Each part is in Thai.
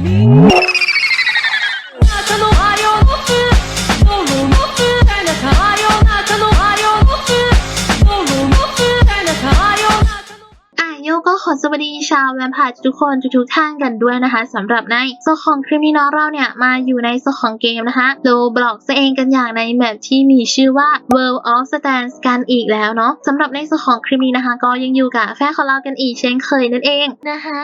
みん。าวแวมพร์ทุกคนทุกๆท่านกันด้วยนะคะสำหรับในส่วนของคลิปนี้เนาะเราเนี่ยมาอยู่ในส่วนของเกมนะคะโลบล็อกเองกันอย่างในแมปที่มีชื่อว่า World of Stands กันอีกแล้วเนาะสำหรับในส่วนของคลิปนี้นะคะ ก็ยังอยู่กับแฟนของเรากันอีกเช่นเคยนั่นเองนะคะ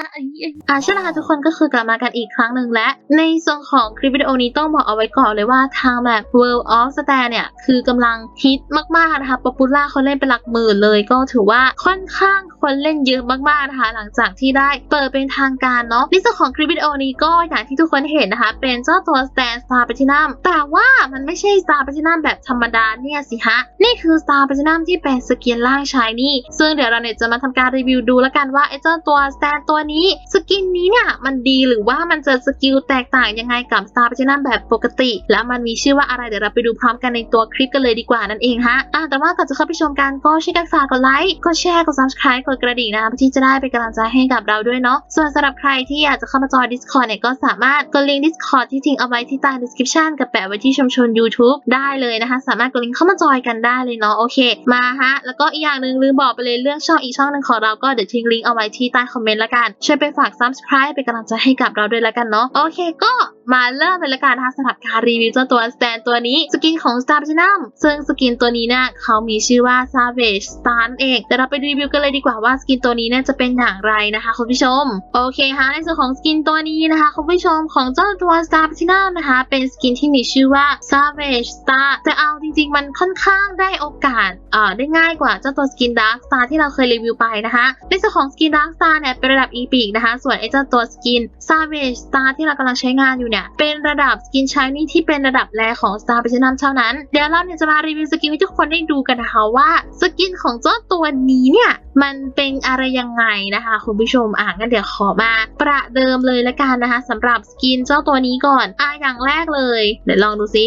อะใช่แล้วค่ะทุกคนก็คือกลับมากันอีกครั้งหนึ่งและในส่วนของคลิปวิดีโอนี้ต้องบอกเอาไว้ก่อนเลยว่าทางแบบ World of Stand เนี่ยคือกำลังฮิตมากๆนะคะป๊อปปูล่าเขาเล่นเป็นหลักหมื่นเลย ก็ถือว่าค่อนข้างคนเล่นเยอะมากๆนะคะหลังจากที่ได้เปิดเป็นทางการเนาะในส่วนของคลิปวิดีโอนี้ก็อย่างที่ทุกคนเห็นนะคะ เป็นเจ้าตัว Stand Star Platinum แต่ว่ามันไม่ใช่ Star Platinum แบบธรรมดาเนี่ยสิฮะ นี่คือ Star Platinum ที่เป็นสกินล่างชายนี่ ซึ่งเดี๋ยวเราเนี่ยจะมาทำการรีวิวดูแล้วกันว่าไอ้เจ้าตัว Stand ตัวนี้ สกินนี้เนี่ยมันดีหรือว่ามันจะสกิลแตกต่างยังไงกับ Star Platinum แบบปกติ แล้วมันมีชื่อว่าอะไรเดี๋ยวเราไปดูพร้อมกันในตัวคลิปกันเลยดีกว่านั่นเองฮะอะแต่ว่าก่อนจะเข้าไปชมกันก็ช่วยกันฝากกดไลค์กดแชร์กด subscribe กดกระดิ่งนะคะที่จะได้เป็นกำลังใจให้กับเราด้วยเนาะ ส่วนสำหรับใครที่อยากจะเข้ามาจอย Discord เนี่ยก็สามารถกดลิงก์ Discord ที่ทิ้งเอาไว้ที่ใต้ description กับแปะไว้ที่ชมชน YouTube ได้เลยนะคะ สามารถกดลิงก์เข้ามาจอยกันได้เลยเนาะโอเค มาฮะ แล้วก็อีกอย่างหนึ่งลืมบอกไปเลยเรื่องช่องอีกช่องหนึ่งของเราก็เดี๋ยวทิ้งลิงก์เอาไว้ที่ใต้คอมเมนต์ละกันช่วยไปฝาก subscribe เป็นกำลังใจให้กับเราด้วยละกันเนาะโอเคก็มาเริ่มเลยละกันนะคะสำหรับการรีวิวเจ้าตัว stand ตัวนี้สกินของ Star Platinum ซึ่งสกินตัวนี้เนี่ยเขามีชื่อว่า Savage Star เองแต่เราไปรีวิวกันเลยดีกว่าว่าสกินตัวนี้เนี่ยจะเป็นอย่างไรนะคะคุณผู้ชม โอเคฮะในส่วนของสกินตัวนี้นะคะคุณผู้ชมของเจ้าตัว Star Platinum นะคะเป็นสกินที่มีชื่อว่า Savage Star แต่เอาจริง ๆ มันค่อนข้างได้โอกาสเอ่อได้ง่ายกว่าเจ้าตัวสกิน Dark Star ที่เราเคยรีวิวไปนะคะในส่วนของสกิน Dark Star เนี่ยเป็นระดับ Epic นะคะ ส่วนไอ้เจ้าตัวสกิน Savage Star ที่เรากำลังใช้งานอยู่เนี่ยเป็นระดับสกิน Shiny ที่เป็นระดับแรของ Star Platinum เท่านั้นเดี๋ยวเราเนี่ยจะมารีวิวสกินให้ทุกคนได้ดูกันนะคะว่าสกินของเจ้าตัวนี้เนี่ยมันเป็นอะไรยังไงนะคะคุณผู้ชมมอะงั้นเดี๋ยวขอมาประเดิมเลยละกันนะคะสำหรับสกินเจ้าตัวนี้ก่อนอะอย่างแรกเลย เดี๋ยวลองดูสิ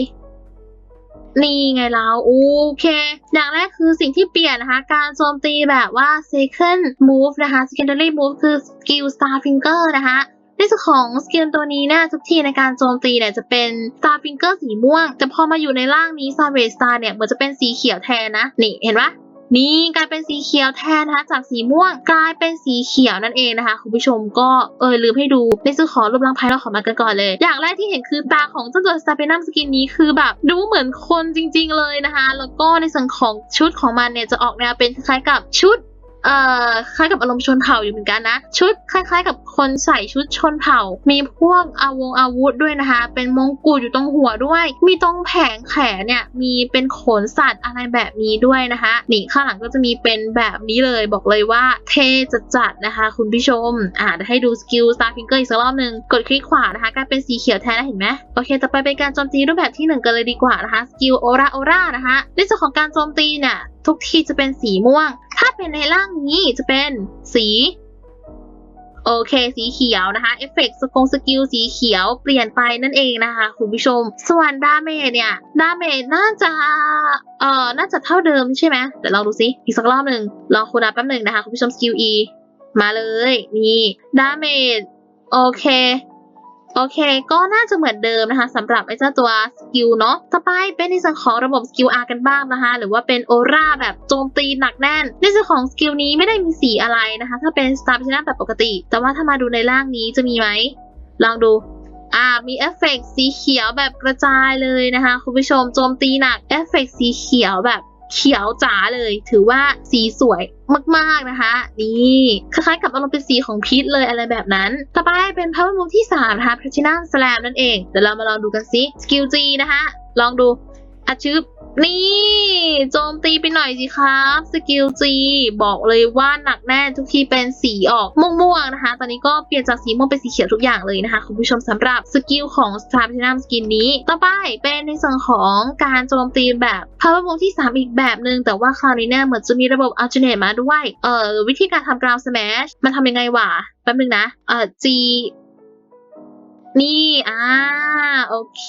นี่ไงเราโอเค อย่างแรกคือสิ่งที่เปลี่ยนนะคะ การโจมตีแบบว่า second move นะคะ secondary move คือ skill star finger นะคะในส่วนของสกิลตัวนี้เนี่ยทุกทีในการโจมตีเนี่ยจะเป็น Star Finger สีม่วง แต่พอมาอยู่ในร่างนี้ Savage Star เนี่ยเหมือนจะเป็นสีเขียวแทนนะ นี่เห็นปะ นี่กลายเป็นสีเขียวแทนนะคะจากสีม่วงกลายเป็นสีเขียวนั่นเองนะคะคุณผู้ชมก็เออลืมให้ดูในส่วนของรูปร่างภายนอกของมันกันก่อนเลย อย่างแรกที่เห็นคือตาของเจ้าตัว Star p e n u m สกินนี้คือแบบดูเหมือนคนจริง ๆ เลยนะคะ แล้วก็ในส่วนของชุดของมันเนี่ยจะออกแนวเป็นคล้ายๆกับชุด เอ่อคล้ายกับอารมณ์ชนเผ่าอยู่เหมือนกันนะ ชุดคล้ายๆ กับคนใส่ชุดชนเผ่า มีพวกอาวงอาวุธด้วยนะคะ เป็นมงกุฎอยู่ตรงหัวด้วย มีตรงแผงแขนเนี่ยมีเป็นขนสัตว์อะไรแบบนี้ด้วยนะคะนี่ข้างหลังก็จะมีเป็นแบบนี้เลยบอกเลยว่าเท่จัดๆนะคะคุณผู้ชมอ่าให้ดูสกิล Star Finger อีกสักรอบหนึ่งกดคลิกขวานะคะกลายเป็นสีเขียวแทนนะเห็นไหมโอเคต่อไปเป็นการโจมตีรูปแบบที่หนึ่งกันเลยดีกว่านะคะสกิลโอราโอรานะคะในส่วนของการโจมตีเนี่ย ทุกทีจะเป็นสีม่วง ถ้าเป็นในร่างนี้จะเป็นสีโอเค สีเขียวนะคะ เอฟเฟกต์สกงสกิลสีเขียวเปลี่ยนไปนั่นเองนะคะ คุณผู้ชม ส่วนดาเมจเนี่ย ดาเมจน่าจะเอ่อน่าจะเท่าเดิมใช่ไหมเดี๋ยวลองดูซิอีกสักรอบหนึ่งรอคูลดาแป๊บหนึ่งนะคะ คุณผู้ชมสกิล E มาเลย นี่ ดาเมจโอเค โอเค ก็น่าจะเหมือนเดิมนะคะสำหรับไอ้เจ้าตัวสกิลเนาะต่อไปเป็นในส่วนของระบบสกิล R กันบ้างนะคะ หรือว่าเป็นโอราแบบโจมตีหนักแน่น ในส่วนของสกิลนี้ไม่ได้มีสีอะไรนะคะ ถ้าเป็น Star p l a t i n u m แบบปกติ แต่ว่าถ้ามาดูในร่างนี้จะมีไหม ลองดูอ่ามีเอฟเฟกต์สีเขียวแบบกระจายเลยนะคะ คุณผู้ชมโจมตีหนักเอฟเฟกต์สีเขียวแบบ เขียวจ๋าเลย ถือว่าสีสวยมากๆนะคะ นี่คล้ายๆกับอารมณ์เป็นสีของพีทเลยอะไรแบบนั้น ต่อไปเป็นพาวเวอร์มูฟที่3นะคะ platinum slam นั่นเอง เดี๋ยวเรามาลองดูกันสิสกิลจีนะคะ ลองดูอาชืบ นี่ โจมตีไปหน่อยสิครับสกิล G บอกเลยว่าหนักแน่ทุกทีเป็นสีออกม่วงๆนะคะ ตอนนี้ก็เปลี่ยนจากสีม่วงเป็นสีเขียวทุกอย่างเลยนะคะ คุณผู้ชมสำหรับสกิลของ Star Platinum Skin นี้ ต่อไปเป็นในส่วนของการโจมตีแบบ Power Move ที่ 3 อีกแบบหนึ่งแต่ว่าคราวนี้เนี่ยเหมือนจะมีระบบ Alternate มาด้วย เอ่อวิธีการทำ Ground Smash มันทำยังไงวะแป๊บนึงนะ เอ่อ G นี่ อ่า โอเค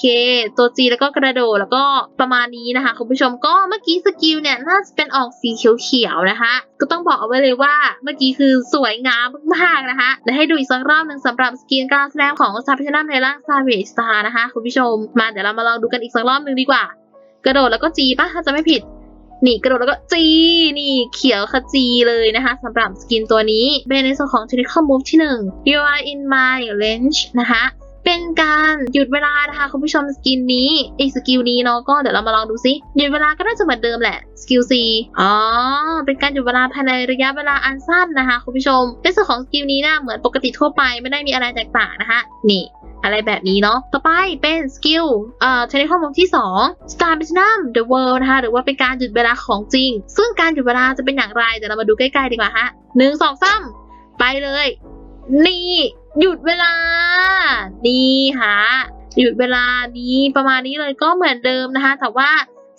ตัว G แล้วก็กระโดดแล้วก็ประมาณนี้นะคะ คุณผู้ชมก็เมื่อกี้สกิลเนี่ยน่าจะเป็นออกสีเขียวๆนะคะ ก็ต้องบอกเอาไว้เลยว่าเมื่อกี้คือสวยงามมากๆนะคะและให้ดูอีกสักรอบหนึ่งสำหรับสกินการแสดงของซาพิชนัมในร่างซาเวสตาร์นะคะ คุณผู้ชมมาเดี๋ยวเรามาลองดูกันอีกสักรอบหนึ่งดีกว่า กระโดดแล้วก็ G ป่ะถ้าจะไม่ผิดนี่กระโดดแล้วก็จีนี่เขียวขจีเลยนะคะสำหรับสกินตัวนี้เป็นในส่วนของ technical move ที่ 1 you are in my range นะคะ เป็นการหยุดเวลานะคะคุณผู้ชมสกินนี้อีกสกิลนี้เนาะก็เดี๋ยวเรามาลองดูซิหยุดเวลาก็น่าจะเหมือนเดิมแหละสกิล C อ๋อ เป็นการหยุดเวลาภายในระยะเวลาอันสั้นนะคะคุณผู้ชมในส่วนของสกิลนี้นะเหมือนปกติทั่วไปไม่ได้มีอะไรแตกต่างนะคะนี่อะไรแบบนี้เนาะ ต่อไปเป็นสกิล เอ่อเทเลคอมที่ 2 Star p l a t i n u m The World นะคะ หรือว่าเป็นการหยุดเวลาของจริง ซึ่งการหยุดเวลาจะเป็นอย่างไร เดี๋ยวเรามาดูใกล้ๆดีกว่าฮะหนึ่งสองสามไปเลย นี่ หยุดเวลา นี่ฮะหยุดเวลานี้ประมาณนี้เลยก็เหมือนเดิมนะคะ แต่ว่า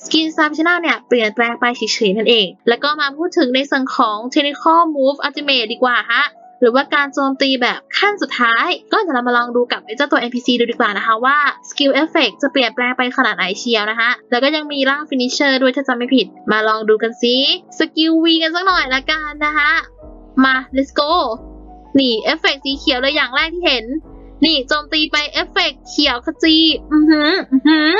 สกิน Star p l a t i n u m เนี่ยเปลี่ยนแปลงไปเฉยๆนั่นเอง แล้วก็มาพูดถึงในส่วนของ Technical Move Ultimate ดีกว่าฮะ หรือว่าการโจมตีแบบขั้นสุดท้าย ก็เดี๋ยวเรามาลองดูกับไอ้เจ้าตัว NPC ดูดีกว่านะคะว่า Skill Effect จะเปลี่ยนแปลงไปขนาดไหนเชียวนะคะ แล้วก็ยังมีร่าง Finisher ด้วยถ้าจำไม่ผิด มาลองดูกันซิสกิล V กันสักหน่อยละกันนะคะ มา let's go นี่เอฟเฟกสีเขียวเลยอย่างแรกที่เห็น นี่โจมตีไปเอฟเฟกเขียวขจีอือหืออือหือ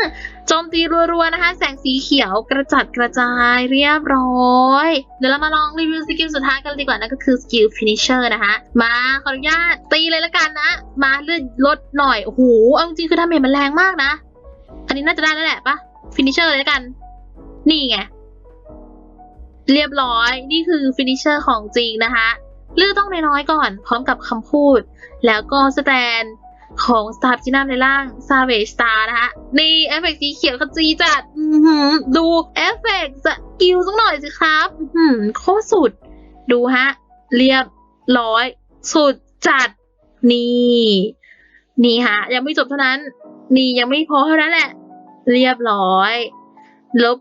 โจมตีรัวๆนะคะ แสงสีเขียวกระจัดกระจายเรียบร้อย เดี๋ยวเรามาลองรีวิวสกิลสุดท้ายกันดีกว่านั่นก็คือสกิลฟินิชเชอร์นะคะ มาขออนุญาตตีเลยละกันนะ มาเลื่อนลดหน่อยโอ้โหเอาจริงคือดาเมจมันแรงมากนะ อันนี้น่าจะได้แล้วแหละปะฟินิชเชอร์เลยละกัน นี่ไงเรียบร้อย นี่คือฟินิชเชอร์ของจริงนะคะ เลือกต้องน้อยๆก่อน พร้อมกับคำพูด แล้วก็สแตนของ Star จินัมในร่าง Savage Star นะคะนี่เอฟเฟกต์สีเขียวขจีจัดดูเอฟเฟกต์สกิลสักหน่อยสิครับอื้อหือโคตรสุด ดูฮะ เรียบร้อย สุดจัด นี่ นี่ฮะ ยังไม่จบเท่านั้น นี่ยังไม่พอเท่านั้นแหละ เรียบร้อย ลบ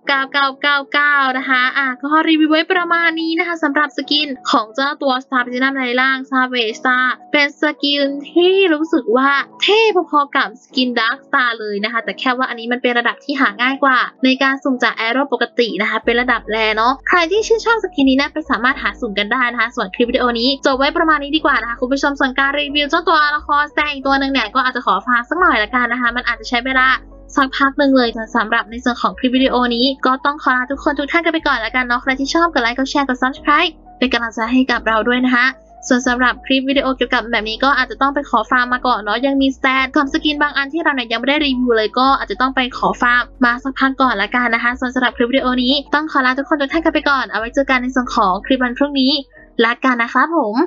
9999 นะคะ อะ ก็รีวิวไว้ประมาณนี้นะคะสำหรับสกินของเจ้าตัว Star p l a t i n u m ในร่าง Savage Star เป็นสกินที่รู้สึกว่าเท่พอๆกับสกิน Dark Star เลยนะคะ แต่แค่ว่าอันนี้มันเป็นระดับที่หาง่ายกว่า ในการสุ่มจากแอโร่ปกตินะคะ เป็นระดับแรเนาะ ใครที่ชื่นชอบสกินนี้นะไปสามารถหาสุ่มกันได้นะคะ ส่วนคลิปวิดีโอนี้จบไว้ประมาณนี้ดีกว่านะคะ คุณผู้ชมส่วนการรีวิวเจ้าตัวละครแสดงอีกตัวหนึ่งเนี่ยก็อาจจะขอฟังสักหน่อยละกันนะคะ มันอาจจะใช้เวลา สักพักหนึ่งเลยสำหรับในส่วนของคลิปวิดีโอนี้ ก็ต้องขอลาทุกคนทุกท่านกันไปก่อนแล้วกันเนาะใครที่ชอบกดไลค์กดแชร์กด subscribe เป็นกำลังใจให้กับเราด้วยนะคะส่วนสำหรับคลิปวิดีโอเกี่ยวกับแบบนี้ก็อาจจะต้องไปขอฟาร์มมาก่อนเนาะยังมีสแตนกับสกินบางอันที่เราเนี่ยยังไม่ได้รีวิวเลยก็อาจจะต้องไปขอฟาร์มมาสักพักก่อนละกันนะคะ ส่วนสำหรับคลิปวิดีโอนี้ต้องขอลาทุกคนทุกท่านกันไปก่อนเอาไว้เจอกันในส่วนของคลิปวันพรุ่งนี้ละกันนะคะผม